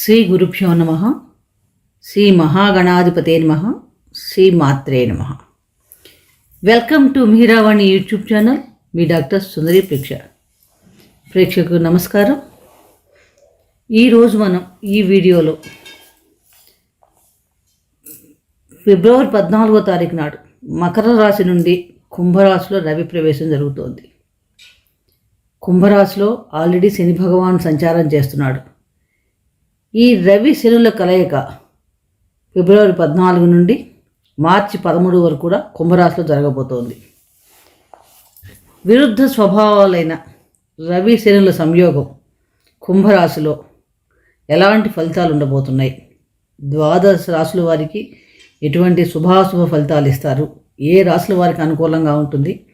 శ్రీ గురుభ్యో నమ శ్రీ మహాగణాధిపతే నమ శ్రీ మాత్రే నమ. Welcome to Meeravani YouTube channel me doctor Sundari ప్రేక్ష. ప్రేక్షకు నమస్కారం. ఈరోజు మనం ఈ వీడియోలో ఫిబ్రవరి పద్నాలుగో తారీఖు నాడు మకర రాశి నుండి కుంభరాశిలో రవి ప్రవేశం జరుగుతోంది. కుంభరాశిలో ఆల్రెడీ శని భగవాన్ సంచారం చేస్తున్నాడు. ఈ రవి శనుల కలయిక ఫిబ్రవరి పద్నాలుగు నుండి మార్చి పదమూడు వరకు కూడా కుంభరాశిలో జరగబోతోంది. విరుద్ధ స్వభావాలైన రవి శనుల సంయోగం కుంభరాశిలో ఎలాంటి ఫలితాలు ఉండబోతున్నాయి? ద్వాదశ రాశుల వారికి ఎటువంటి శుభాశుభ ఫలితాలు ఇస్తారు? ఏ రాశుల వారికి అనుకూలంగా ఉంటుంది?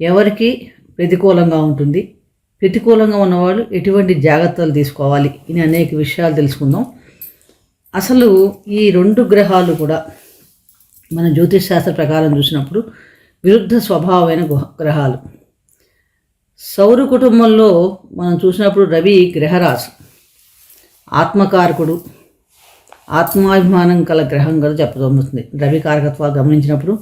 ఎవరికి ప్రతికూలంగా ఉంటుంది? ప్రతికూలంగా ఉన్నవాళ్ళు ఎటువంటి జాగ్రత్తలు తీసుకోవాలి ఇని అనేక విషయాలు తెలుసుకుందాం. అసలు ఈ రెండు గ్రహాలు కూడా మన జ్యోతిష్ శాస్త్ర ప్రకారం చూసినప్పుడు విరుద్ధ స్వభావమైన గ్రహాలు. సౌర కుటుంబంలో మనం చూసినప్పుడు రవి గ్రహరాశి. ఆత్మకారకుడు ఆత్మాభిమానం కల గ్రహం కదా చెప్పబడుతుంది. రవి కారకత్వాలు గమనించినప్పుడు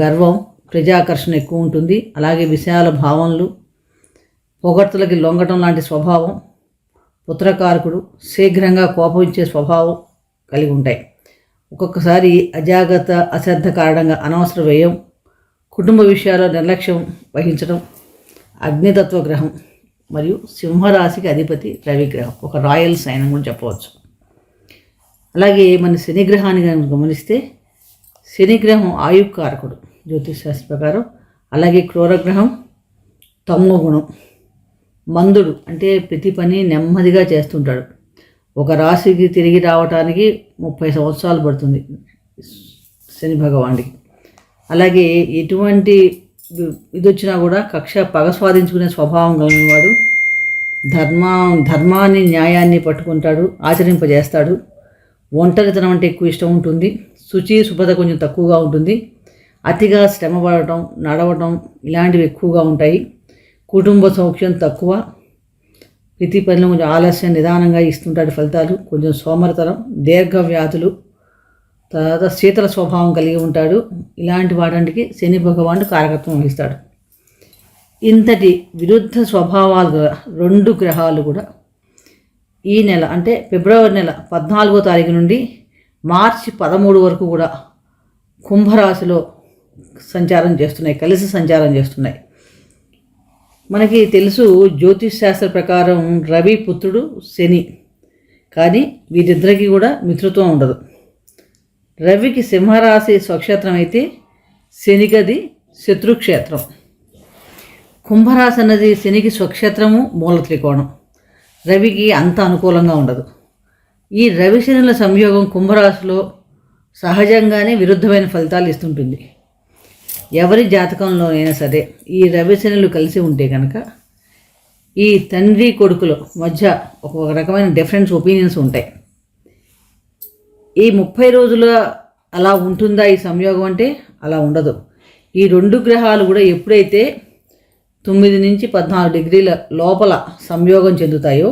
గర్వం ప్రజాకర్షణ ఎక్కువ ఉంటుంది. అలాగే విశాల భావనలు పొగడ్తలకి లొంగటం లాంటి స్వభావం పుత్రకారకుడు శీఘ్రంగా కోపించే స్వభావం కలిగి ఉంటాయి. ఒక్కొక్కసారి అజాగ్రత్త అశ్రద్ధ కారణంగా అనవసర వ్యయం కుటుంబ విషయాల్లో నిర్లక్ష్యం వహించడం అగ్నితత్వ గ్రహం మరియు సింహరాశికి అధిపతి రవిగ్రహం ఒక రాయల్ సైన్ అని కూడా చెప్పవచ్చు. అలాగే మన శనిగ్రహాన్ని కనుక గమనిస్తే శనిగ్రహం ఆయుకారకుడు జ్యోతిష్ శాస్త్ర ప్రకారం. అలాగే క్రూరగ్రహం తమో గుణం మందుడు అంటే ప్రతి పని నెమ్మదిగా చేస్తుంటాడు. ఒక రాశికి తిరిగి రావటానికి ముప్పై సంవత్సరాలు పడుతుంది శని భగవానుడికి. అలాగే ఎటువంటి ఇది వచ్చినా కూడా కక్ష పగ స్వాధించుకునే స్వభావం కలిగినవాడు ధర్మ ధర్మాన్ని న్యాయాన్ని పట్టుకుంటాడు ఆచరింపజేస్తాడు. ఒంటరితనం అంటే ఎక్కువ ఇష్టం ఉంటుంది. శుచి శుభ్రత కొంచెం తక్కువగా ఉంటుంది. అతిగా శ్రమ పడటం నడవటం ఇలాంటివి ఎక్కువగా ఉంటాయి. కుటుంబ సౌఖ్యం తక్కువ. ప్రతి పనిలో కొంచెం ఆలస్యం నిదానంగా ఇస్తుంటాడు ఫలితాలు. కొంచెం సోమరతనం దీర్ఘ వ్యాధులు తర్వాత శీతల స్వభావం కలిగి ఉంటాడు. ఇలాంటి వాటికి శని భగవానుడు కారకత్వం వహిస్తాడు. ఇంతటి విరుద్ధ స్వభావాలు గల రెండు గ్రహాలు కూడా ఈ నెల అంటే ఫిబ్రవరి నెల పద్నాలుగో తారీఖు నుండి మార్చి పదమూడు వరకు కూడా కుంభరాశిలో సంచారం చేస్తున్నాయి కలిసి సంచారం చేస్తున్నాయి. మనకి తెలుసు జ్యోతిష్ శాస్త్ర ప్రకారం రవి పుత్రుడు శని. కానీ వీరిద్దరికీ కూడా మిత్రత్వం ఉండదు. రవికి సింహరాశి స్వక్షేత్రం అయితే శనికది శత్రుక్షేత్రం కుంభరాశి అన్నది శనికి స్వక్షేత్రము మూల త్రికోణం. రవికి అంత అనుకూలంగా ఉండదు. ఈ రవి శనుల సంయోగం కుంభరాశిలో సహజంగానే విరుద్ధమైన ఫలితాలు ఇస్తుంటుంది. ఎవరి జాతకంలోనైనా సరే ఈ రవి శనులు కలిసి ఉంటే కనుక ఈ తండ్రి కొడుకుల మధ్య ఒక రకమైన డిఫరెన్స్ ఒపీనియన్స్ ఉంటాయి. ఈ ముప్పై రోజుల అలా ఉంటుందా ఈ సంయోగం అంటే అలా ఉండదు. ఈ రెండు గ్రహాలు కూడా ఎప్పుడైతే తొమ్మిది నుంచి పద్నాలుగు డిగ్రీల లోపల సంయోగం చెందుతాయో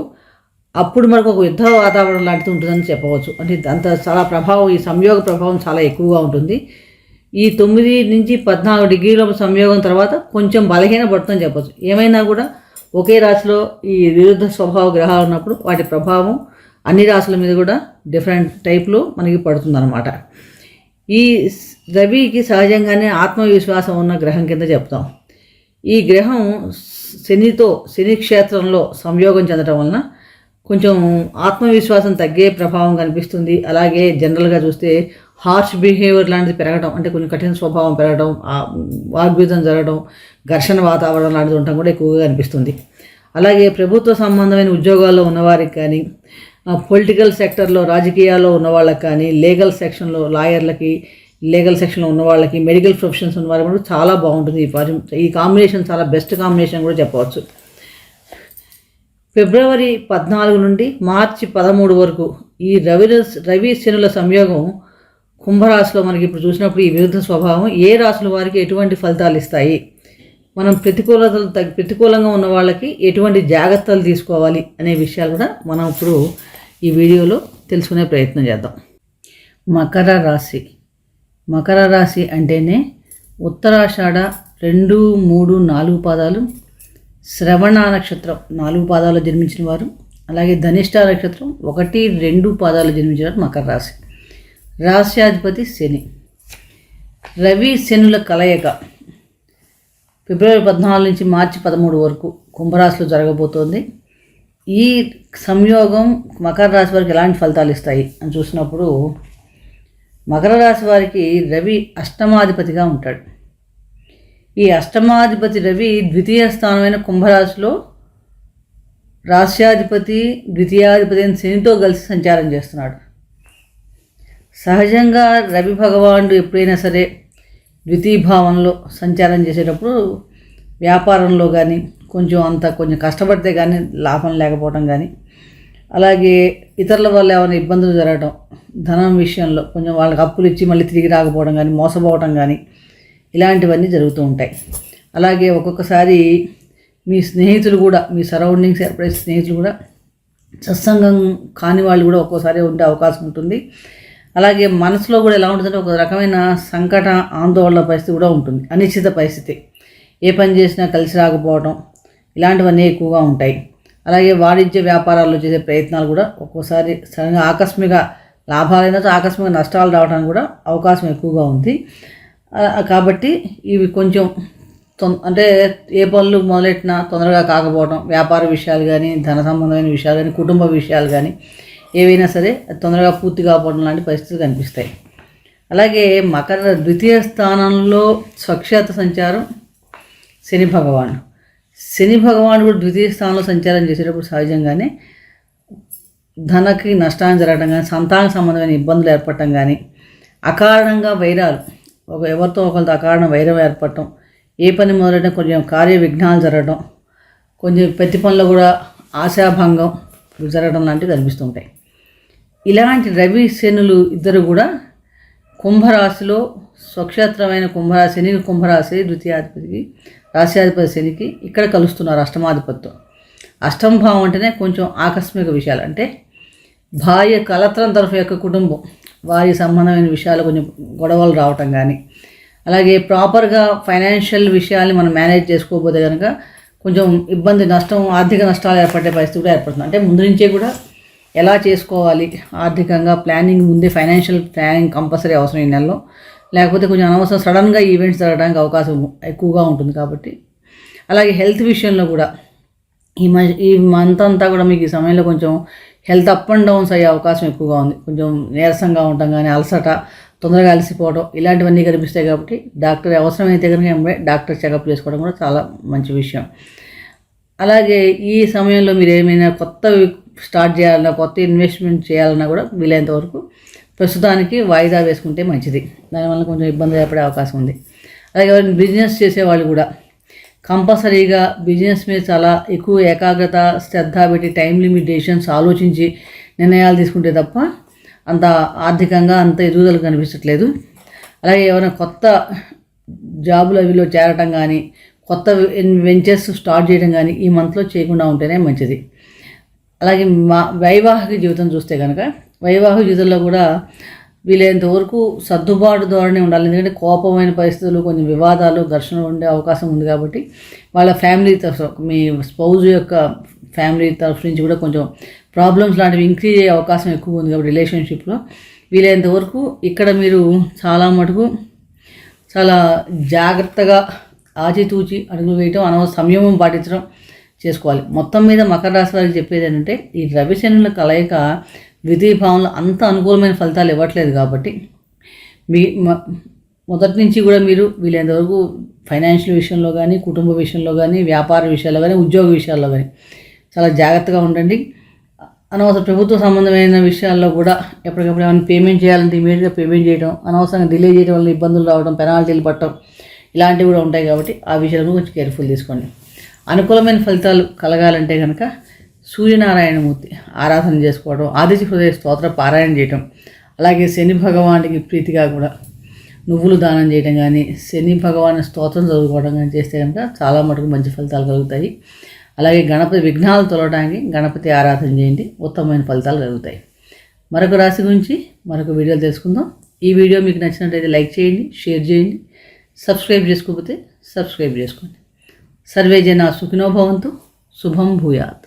అప్పుడు మనకు ఒక యుద్ధ వాతావరణం లాంటిది ఉంటుందని చెప్పవచ్చు. అంటే అంత చాలా ప్రభావం ఈ సంయోగ ప్రభావం చాలా ఎక్కువగా ఉంటుంది. ఈ తొమ్మిది నుంచి పద్నాలుగు డిగ్రీల సంయోగం తర్వాత కొంచెం బలహీన పడుతుందని చెప్పవచ్చు ఏమైనా కూడా ఒకే రాశిలో ఈ విరుద్ధ స్వభావ గ్రహాలు ఉన్నప్పుడు వాటి ప్రభావం అన్ని రాశుల మీద కూడా డిఫరెంట్ టైప్లో మనకి పడుతుందన్నమాట. ఈ రవికి సహజంగానే ఆత్మవిశ్వాసం ఉన్న గ్రహం కింద చెప్తాం. ఈ గ్రహం శనితో శని క్షేత్రంలో సంయోగం చెందడం వలన కొంచెం ఆత్మవిశ్వాసం తగ్గే ప్రభావం కనిపిస్తుంది. అలాగే జనరల్గా చూస్తే హార్ష్ బిహేవియర్ లాంటిది పెరగడం అంటే కొంచెం కఠిన స్వభావం పెరగడం ఆ వాగ్విధం జరగడం ఘర్షణ వాతావరణం లాంటిది ఉండటం కూడా ఎక్కువగా కనిపిస్తుంది అలాగే ప్రభుత్వ సంబంధమైన ఉద్యోగాల్లో ఉన్నవారికి కానీ పొలిటికల్ సెక్టర్లో రాజకీయాల్లో ఉన్న వాళ్ళకి కానీ లీగల్ సెక్షన్లో లాయర్లకి లీగల్ సెక్షన్లో ఉన్న వాళ్ళకి మెడికల్ ప్రొఫెషన్స్ ఉన్న వాళ్ళకి కూడా చాలా బాగుంటుంది ఈ పరి- ఈ కాంబినేషన్ చాలా బెస్ట్ కాంబినేషన్ కూడా చెప్పవచ్చు. ఫిబ్రవరి పద్నాలుగు నుండి మార్చి పదమూడు వరకు ఈ రవి రవి శనుల సంయోగం కుంభరాశిలో మనకి ఇప్పుడు చూసినప్పుడు ఈ విరుద్ధ స్వభావం ఏ రాశుల వారికి ఎటువంటి ఫలితాలు ఇస్తాయి? మనం ప్రతికూలతలు తగ్గి ప్రతికూలంగా ఉన్న వాళ్ళకి ఎటువంటి జాగ్రత్తలు తీసుకోవాలి అనే విషయాలు కూడా మనం ఇప్పుడు ఈ వీడియోలో తెలుసుకునే ప్రయత్నం చేద్దాం. మకర రాశి. మకర రాశి అంటేనే ఉత్తరాషాఢ రెండు మూడు నాలుగు పాదాలు శ్రవణ నక్షత్రం నాలుగు పాదాలు జన్మించిన వారు అలాగే ధనిష్ట నక్షత్రం ఒకటి రెండు పాదాలు జన్మించిన వారు మకర రాశి. రాశ్యాధిపతి శని. రవి శనుల కలయిక. ఫిబ్రవరి పద్నాలుగు నుంచి మార్చి పదమూడు వరకు కుంభరాశిలో జరగబోతోంది. ఈ సంయోగం మకర రాశి వారికి ఎలాంటి ఫలితాలు ఇస్తాయి అని చూసినప్పుడు మకర రాశి వారికి రవి అష్టమాధిపతిగా ఉంటాడు. ఈ అష్టమాధిపతి రవి ద్వితీయ స్థానమైన కుంభరాశిలో రాశ్యాధిపతి ద్వితీయాధిపతి శనితో కలిసి సంచారం చేస్తున్నాడు. సహజంగా రవి భగవానుడు ఎప్పుడైనా సరే ద్వితీయభావంలో సంచారం చేసేటప్పుడు వ్యాపారంలో కానీ కొంచెం అంత కొంచెం కష్టపడితే కానీ లాభం లేకపోవడం కానీ అలాగే ఇతరుల వల్ల ఏమైనా ఇబ్బందులు జరగడం ధనం విషయంలో కొంచెం వాళ్ళకి అప్పులు ఇచ్చి మళ్ళీ తిరిగి రాకపోవడం కానీ మోసపోవడం కానీ ఇలాంటివన్నీ జరుగుతూ ఉంటాయి. అలాగే ఒక్కొక్కసారి మీ స్నేహితులు కూడా మీ సరౌండింగ్స్ ఏర్పడే స్నేహితులు కూడా సత్సంగం కాని వాళ్ళు కూడా ఒక్కోసారి ఉండే అవకాశం ఉంటుంది. అలాగే మనసులో కూడా ఎలా ఉంటుందంటే ఒక రకమైన సంకట ఆందోళన పరిస్థితి కూడా ఉంటుంది అనిశ్చిత పరిస్థితి. ఏ పని చేసినా కలిసి రాకపోవడం ఇలాంటివన్నీ ఎక్కువగా ఉంటాయి. అలాగే వాణిజ్య వ్యాపారాల్లో చేసే ప్రయత్నాలు కూడా ఒక్కోసారి సడన్గా ఆకస్మిక లాభాలైనా ఆకస్మిక నష్టాలు రావడానికి కూడా అవకాశం ఎక్కువగా ఉంది. కాబట్టి ఇవి కొంచెం తొం అంటే ఏ పనులు మొదలెట్టినా తొందరగా కాకపోవడం వ్యాపార విషయాలు కానీ ధన సంబంధమైన విషయాలు కానీ కుటుంబ విషయాలు కానీ ఏవైనా సరే తొందరగా పూర్తి కాకపోవడం లాంటి పరిస్థితులు కనిపిస్తాయి. అలాగే మకర ద్వితీయ స్థానంలో స్వక్షేత సంచారం శని భగవాన్ శని భగవాన్ కూడా ద్వితీయ స్థానంలో సంచారం చేసేటప్పుడు సహజంగానే ధనకి నష్టాన్ని జరగడం కానీ సంతాన సంబంధమైన ఇబ్బందులు ఏర్పడటం కానీ అకారణంగా వైరాలు ఒక ఎవరితో ఒకరితో అకారణ వైరం ఏర్పడటం ఏ పని మొదలైనా కొంచెం కార్య విఘ్నాలు జరగడం కొంచెం ప్రతి పనులు కూడా ఆశాభంగం జరగడం లాంటివి కనిపిస్తుంటాయి ఇలాంటి రవి శనులు ఇద్దరు కూడా కుంభరాశిలో స్వక్షేత్రమైన కుంభరాశి శని కుంభరాశి ద్వితీయాధిపతికి రాశ్యాధిపతి శనికి ఇక్కడ కలుస్తున్నారు అష్టమాధిపతితో అష్టమ భావం అంటేనే కొంచెం ఆకస్మిక విషయాలు. అంటే భార్య కలత్రం తరఫు యొక్క కుటుంబం వారి సంబంధమైన విషయాలు కొంచెం గొడవలు రావటం కానీ అలాగే ప్రాపర్గా ఫైనాన్షియల్ విషయాల్ని మనం మేనేజ్ చేసుకోకపోతే కనుక కొంచెం ఇబ్బంది నష్టం ఆర్థిక నష్టాలు ఏర్పడే పరిస్థితి కూడా ఏర్పడుతుంది. అంటే ముందు నుంచే కూడా ఎలా చేసుకోవాలి? ఆర్థికంగా ప్లానింగ్ ముందే ఫైనాన్షియల్ ప్లానింగ్ కంపల్సరీ అవసరం ఈ నెలలో. లేకపోతే కొంచెం అనవసరం సడన్గా ఈవెంట్స్ జరగడానికి అవకాశం ఎక్కువగా ఉంటుంది కాబట్టి. అలాగే హెల్త్ విషయంలో కూడా ఈ మ ఈ మంత్ అంతా కూడా మీకు ఈ సమయంలో కొంచెం హెల్త్ అప్ అండ్ డౌన్స్ అయ్యే అవకాశం ఎక్కువగా ఉంది. కొంచెం నీరసంగా ఉండటం కానీ అలసట తొందరగా అలసిపోవడం ఇలాంటివన్నీ కనిపిస్తాయి కాబట్టి డాక్టర్ అవసరమైతే కనుక డాక్టర్ చెకప్ చేసుకోవడం కూడా చాలా మంచి విషయం. అలాగే ఈ సమయంలో మీరు ఏమైనా కొత్త స్టార్ట్ చేయాలన్నా కొత్త ఇన్వెస్ట్మెంట్ చేయాలన్నా కూడా వీలైనంత వరకు ప్రస్తుతానికి వాయిదా వేసుకుంటే మంచిది. దానివల్ల కొంచెం ఇబ్బంది ఏర్పడే అవకాశం ఉంది. అలాగే ఎవరైనా బిజినెస్ చేసేవాళ్ళు కూడా కంపల్సరీగా బిజినెస్ మీద చాలా ఎక్కువ ఏకాగ్రత శ్రద్ధ పెట్టి టైం లిమిటేషన్స్ ఆలోచించి నిర్ణయాలు తీసుకుంటే తప్ప అంత ఆర్థికంగా అంత ఎదుగుదల కనిపించట్లేదు. అలాగే ఏమైనా కొత్త జాబులు అవిలో చేరటం కానీ కొత్త వెంచర్స్ స్టార్ట్ చేయడం కానీ ఈ మంత్లో చేయకుండా ఉంటేనే మంచిది. అలాగే మా వైవాహిక జీవితం చూస్తే కనుక వైవాహిక జీవితంలో కూడా వీలైనంత వరకు సర్దుబాటు ధోరణి ఉండాలి. ఎందుకంటే కోపమైన పరిస్థితులు కొంచెం వివాదాలు ఘర్షణలు ఉండే అవకాశం ఉంది కాబట్టి వాళ్ళ ఫ్యామిలీ తరఫు మీ స్పౌజ్ యొక్క ఫ్యామిలీ తరఫు నుంచి కూడా కొంచెం ప్రాబ్లమ్స్ లాంటివి ఇంక్రీజ్ అయ్యే అవకాశం ఎక్కువ ఉంది కాబట్టి రిలేషన్షిప్లో. వీలైనంత వరకు ఇక్కడ మీరు చాలా మటుకు చాలా జాగ్రత్తగా ఆచితూచి అడుగులు వేయటం అనవసర సంయమం పాటించడం చేసుకోవాలి. మొత్తం మీద మకర రాశి వారికి చెప్పేది ఏంటంటే ఈ రవిశనుల కలయిక ద్వితీయ భావంలో అంత అనుకూలమైన ఫలితాలు ఇవ్వట్లేదు కాబట్టి మీ మొదటి నుంచి కూడా మీరు వీలైనంతవరకు ఫైనాన్షియల్ విషయంలో కానీ కుటుంబ విషయంలో కానీ వ్యాపార విషయాల్లో కానీ ఉద్యోగ విషయాల్లో కానీ చాలా జాగ్రత్తగా ఉండండి. అనవసర ప్రభుత్వ సంబంధమైన విషయాల్లో కూడా ఎప్పటికప్పుడు ఏమైనా పేమెంట్ చేయాలంటే ఇమీడియట్గా పేమెంట్ చేయడం అనవసరంగా డిలే చేయడం వల్ల ఇబ్బందులు రావడం పెనాల్టీలు పట్టడం ఇలాంటివి కూడా ఉంటాయి కాబట్టి ఆ విషయాలను కొంచెం కేర్ఫుల్ తీసుకోండి. అనుకూలమైన ఫలితాలు కలగాలంటే కనుక సూర్యనారాయణమూర్తి ఆరాధన చేసుకోవడం ఆదిత్య హృదయ స్తోత్ర పారాయణ చేయటం అలాగే శని భగవానికి ప్రీతిగా కూడా నువ్వులు దానం చేయడం కానీ శని భగవాన్ స్తోత్రం చదువుకోవడం కానీ చేస్తే కనుక చాలా మటుకు మంచి ఫలితాలు కలుగుతాయి. అలాగే గణపతి విఘ్నాలు తొలగడానికి గణపతి ఆరాధన చేయండి ఉత్తమమైన ఫలితాలు కలుగుతాయి. మరొక రాశి గురించి మరొక వీడియోలు తెలుసుకుందాం. ఈ వీడియో మీకు నచ్చినట్లయితే లైక్ చేయండి షేర్ చేయండి సబ్స్క్రైబ్ చేసుకోకపోతే సబ్స్క్రైబ్ చేసుకోండి. సర్వే జనా సుఖినో భవంతు. శుభం భూయాత్.